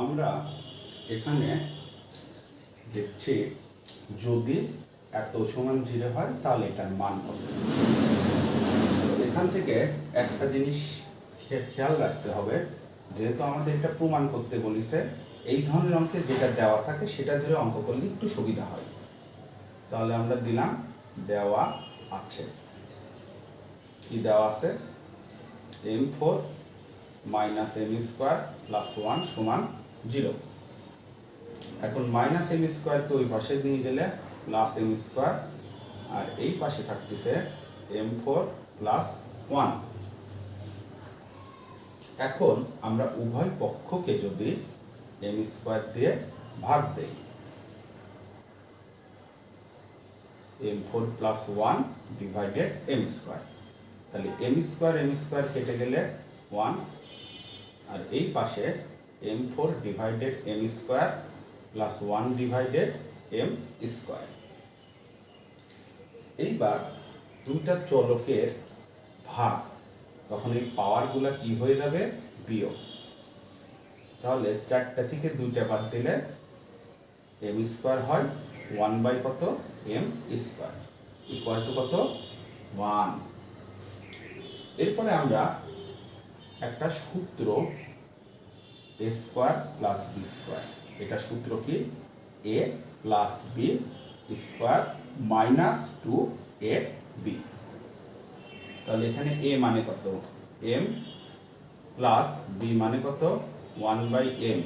আমরা এখানে দেখছি যদি এত সমান জিরো হয়, তাহলে এটার মান কত? এখান থেকে একটা জিনিস খেয়াল রাখতে হবে, যেহেতু আমাদের এটা প্রমাণ করতে বলিছে, এই ধরনের অঙ্কে যেটা দেওয়া থাকে, সেটা ধরে অঙ্ক করলে একটু সুবিধা হয়। তাহলে আমরা দিলাম, দেওয়া আছে। কি দেওয়া আছে? M four minus M square plus one সমান জিরো। এখন মাইনাস এম স্কোয়ারকে ওই পাশে নিয়ে গেলে প্লাস এম স্কোয়ার আর এই পাশে থাকতেছে এম ফোর প্লাস ওয়ান এখন আমরা উভয় পক্ষকে যদি এম স্কোয়ার দিয়ে ভাগ দেই M four plus one divided M square তাহলে এম স্কোয়ার এম স্কোয়ার কেটে গেলে ওয়ান আর এই পাশে M four divided M square plus one divided M square এইবার দুইটা চলকের ভাগ, তখন এই পাওয়ারগুলো কি হয়ে যাবে? বিয়োগ। তাহলে চারটা থেকে দুইটা বাদ দিলে এম স্কোয়ার হয় ওয়ান বাই কত? এম স্কোয়ার ইকুয়াল টু কত? ওয়ান এরপরে আমরা একটা সূত্র A square plus B square এটা সূত্র কি? A plus B square minus two A B তাহলে এখানে এ মানে কত? এম প্লাস বি মানে কত? ওয়ান বাই এম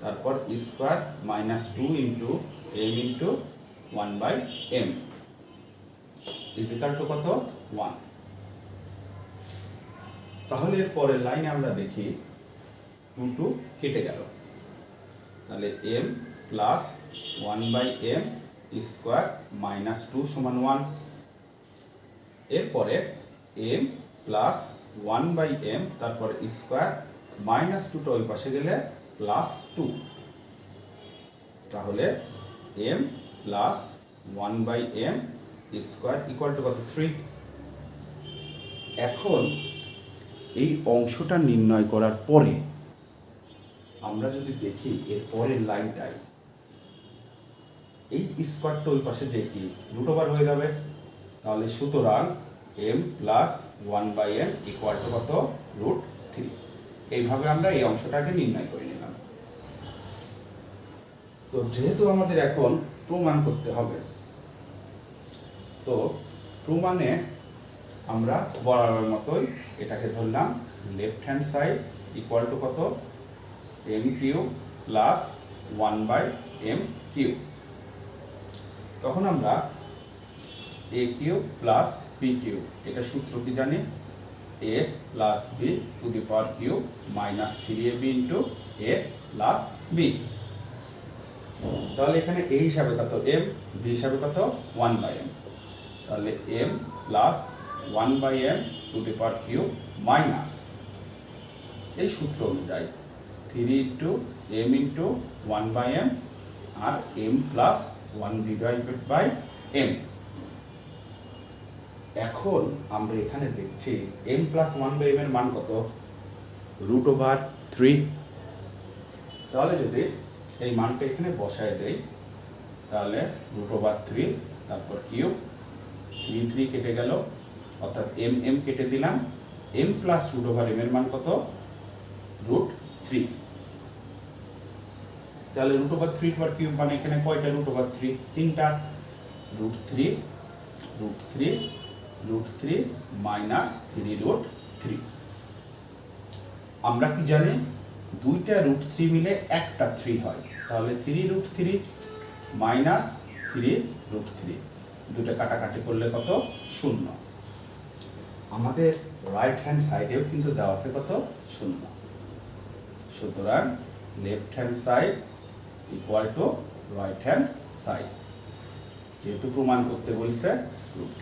তারপর square minus two into M into one by M equal to কত? ওয়ান তাহলে এর পরের লাইনে আমরা দেখি টু টু কেটে গেল। তাহলে M plus one by M square minus two সমান ওয়ান এরপরে M plus one by M তারপর স্কোয়ার মাইনাস টুটা ওই পাশে গেলে প্লাস টু তাহলে M plus one by M square equal to কত? থ্রি এখন এই অংশটা নির্ণয় করার পরে আমরা যদি দেখি এর পরের লাইনটাই, এই স্কোয়ারটা ওই পাশে যে কি রুট ওভার হয়ে যাবে। তাহলে সুতরাং M plus one by M equal to কত? রুট থ্রি এইভাবে আমরা এই অংশটাকে নির্ণয় করে নিলাম। তো যেহেতু আমাদের এখন প্রমাণ করতে হবে, তো প্রমাণে আমরা বরাবর মতোই এটাকে ধরলাম left hand side equal to কত? M Q plus one by M Q তখন আমরা A Q plus B Q এটা সূত্র কি জানি? A plus B to the power Q minus three A B into A plus B তাহলে এখানে A হিসাবে কত? এম বি হিসাবে কত? ওয়ান বাই এম তাহলে M plus one by M to the power Q minus এই সূত্র অনুযায়ী three into M into one by M R M plus one divided by M এখন আমরা এখানে দেখছি M plus one by M এর মান কত? রুট ওভার থ্রি তাহলে যদি এই মানটা এখানে বসায় দেই, তাহলে রুট ওভার থ্রি তারপর কিউব থ্রি থ্রি কেটে গেল, অর্থাৎ এম এম কেটে দিলাম M plus root over M এর মান কত? রুট থ্রি তাহলে root over three per cube মানে এখানে কয়টা রুট ওভার থ্রি তিনটা। Root three root three root three minus three root three আমরা কি জানি? দুইটা রুট থ্রি মিলে একটা থ্রি হয়। তাহলে three root three minus three root three দুটো কাটাকাটি করলে কত? শূন্য। আমাদের রাইট হ্যান্ড সাইডেও কিন্তু দেওয়া আছে কত? শূন্য। সুতরাং left hand side equal to right hand side যেহেতু প্রমাণ করতে বলছে রুট